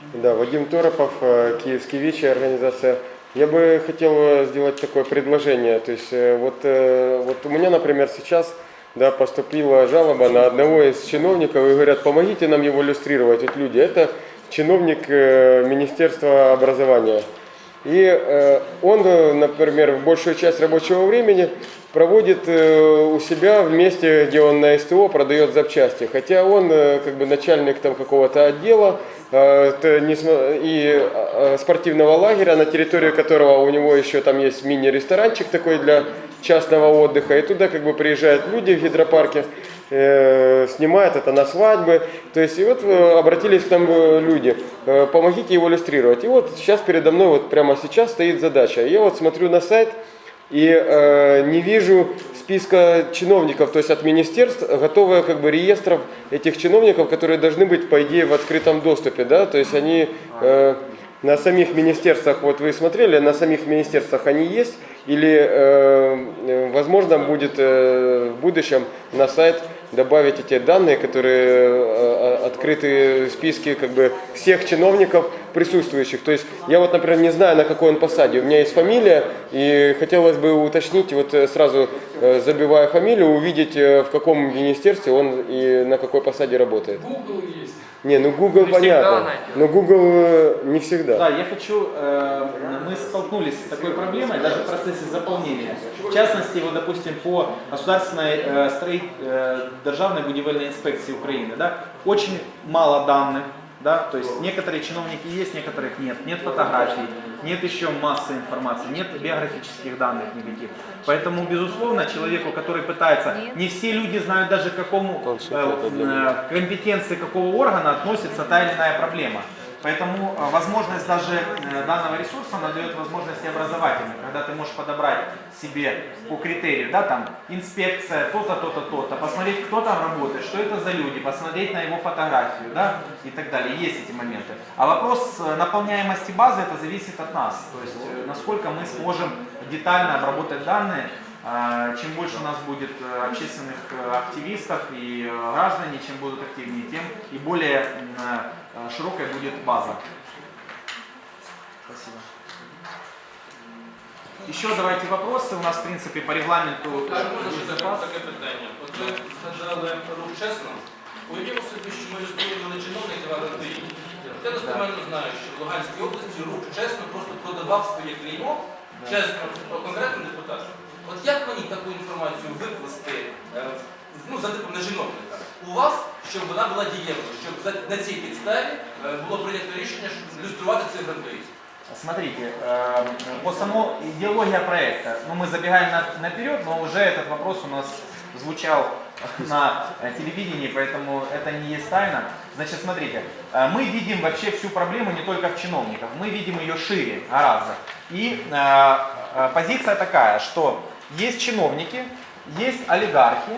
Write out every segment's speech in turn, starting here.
Да, Вадим Торопов, э, Киевский ВИЧ, организация. Я бы хотел э, сделать такое предложение. То есть э, вот, вот у меня, например, сейчас да, поступила жалоба на одного из чиновников и говорят, помогите нам его иллюстрировать. Вот люди, это чиновник Министерства образования. И он, например, большую часть рабочего времени проводит у себя в месте, где он на СТО продает запчасти. Хотя он как бы начальник там какого-то отдела и э, спортивного лагеря, на территории которого у него еще там есть мини-ресторанчик такой для частного отдыха. И туда как бы приезжают люди в гидропарке, э, снимают это на свадьбы. То есть и вот э, обратились к нам э, люди, помогите его иллюстрировать. И вот сейчас передо мной вот прямо сейчас стоит задача. Я вот смотрю на сайт и не вижу списка чиновников, то есть от министерств, готовые как бы реестров этих чиновников, которые должны быть по идее в открытом доступе, да, то есть они э, на самих министерствах, вот вы смотрели, на самих министерствах они есть, или э, э, возможно будет э, в будущем на сайт добавить эти данные, которые э, открыты списки как бы всех чиновников присутствующих. То есть я вот, например, не знаю, на какой он посаде. У меня есть фамилия, и хотелось бы уточнить, вот э, сразу забивая фамилию, увидеть, в каком министерстве он и на какой посаде работает. Google есть. Не, ну Google Не понятно, найдет. но Google э, не всегда. Да, я хочу, э, мы столкнулись с такой проблемой даже в процессе заполнения. В частности, вот, допустим, по государственной э, строи- э, державной будивельной инспекции Украины, да, очень мало данных, да, то есть некоторые чиновники есть, некоторых нет, нет фотографий, нет еще массы информации, нет биографических данных никаких. Поэтому, безусловно, человеку, который пытается, не все люди знают даже к какому э, э, компетенции какого органа относится та или иная проблема. Поэтому э, возможность даже э, данного ресурса она дает возможности образовательные, когда ты можешь подобрать себе по критерию, да, там, инспекция, то-то, то-то, то-то, посмотреть, кто там работает, что это за люди, посмотреть на его фотографию, да, и так далее. Есть эти моменты. А вопрос э, наполняемости базы, это зависит от нас. То есть, э, насколько мы сможем детально обработать данные, а, Чем больше у нас будет э, общественных э, активистов и э, граждане, чем будут активнее, тем и более м, э, широкая будет база. Спасибо. Еще давайте вопросы. У нас, в принципе, по регламенту Можна есть ще таке, запас. таке питання? От ви згадали рух чесно. Уявімо собі, що ми розповідали чиновники в Антині. Я достеменно знаю, що в Луганській області рух чесно просто продавав своє клеймо, чесно, конкретним депутатам. От як мені таку інформацію викласти е, ну, за типом на чиновника у вас, щоб вона була дієвою, щоб за- на цій підставі е, було прийнято рішення, щоб ілюструвати цих грантоїстів? Смотрите, э, по само идеология проекта, ну мы забегаем на- наперед, но уже этот вопрос у нас звучал на э, телевидении, поэтому это не есть тайна. Значит, смотрите, э, мы видим вообще всю проблему не только в чиновниках, мы видим ее шире гораздо. И э, э, позиция такая, что есть чиновники, есть олигархи,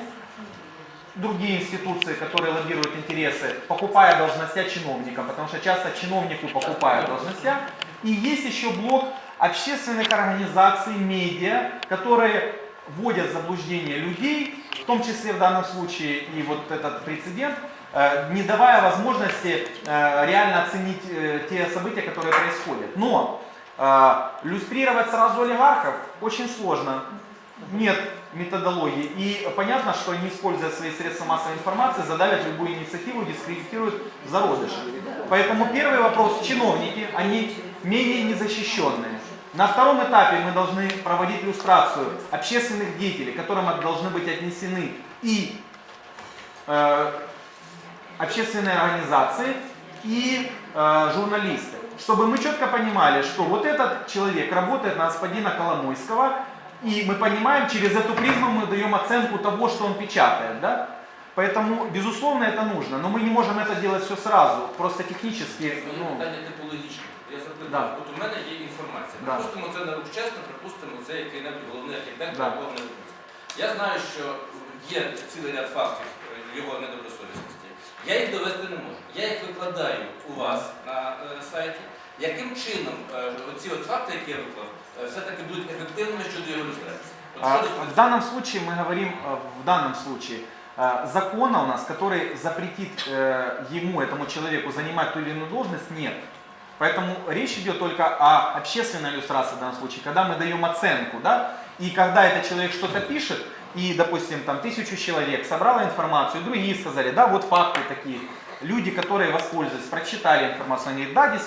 другие институции, которые лоббируют интересы, покупая должностя чиновникам, потому что часто чиновнику покупают должностя. И есть еще блок общественных организаций, медиа, которые вводят в заблуждение людей, в том числе в данном случае и вот этот прецедент, э, не давая возможности э, реально оценить э, те события, которые происходят. Но иллюстрировать сразу олигархов очень сложно нет методологии. И понятно, что они, используя свои средства массовой информации, задавят любую инициативу, дискредитируют в зародыше. Поэтому первый вопрос, чиновники, они менее незащищенные. На втором этапе мы должны проводить иллюстрацию общественных деятелей, которым должны быть отнесены и э, общественные организации и э, журналисты. Чтобы мы четко понимали, что вот этот человек работает на господина Коломойского, и мы понимаем, через эту призму мы даем оценку того, что он печатает. Да? Поэтому, безусловно, это нужно, но мы не можем это делать все сразу, просто технически. Моє Ну, питання типологічне. Я запитав, Да. от у мене є інформація. Да. Припустимо, це не рух чесно, припустимо, це який-небудь головний архітектор Да. або не Я знаю, що є цілий ряд фактів е, його недобросовісності. Я їх довести не можу. Я їх викладаю у вас на е, сайті. Яким чином е, оці от факти, які я виклав, е, все-таки будуть ефективними щодо його ілюстрації? От а, що ви в данном случае мы говорим, э, в данном случае, э, закона у нас, который запретит э, ему, этому человеку занимать ту или иную должность, нет. Поэтому речь идет только о общественной иллюстрации в данном случае, когда мы даем оценку, да, и когда этот человек что-то пишет, и, допустим, там тысячу человек собрала информацию, другие сказали, да, вот факты такие, люди, которые воспользовались, прочитали информацию, они говорят, да, действительно,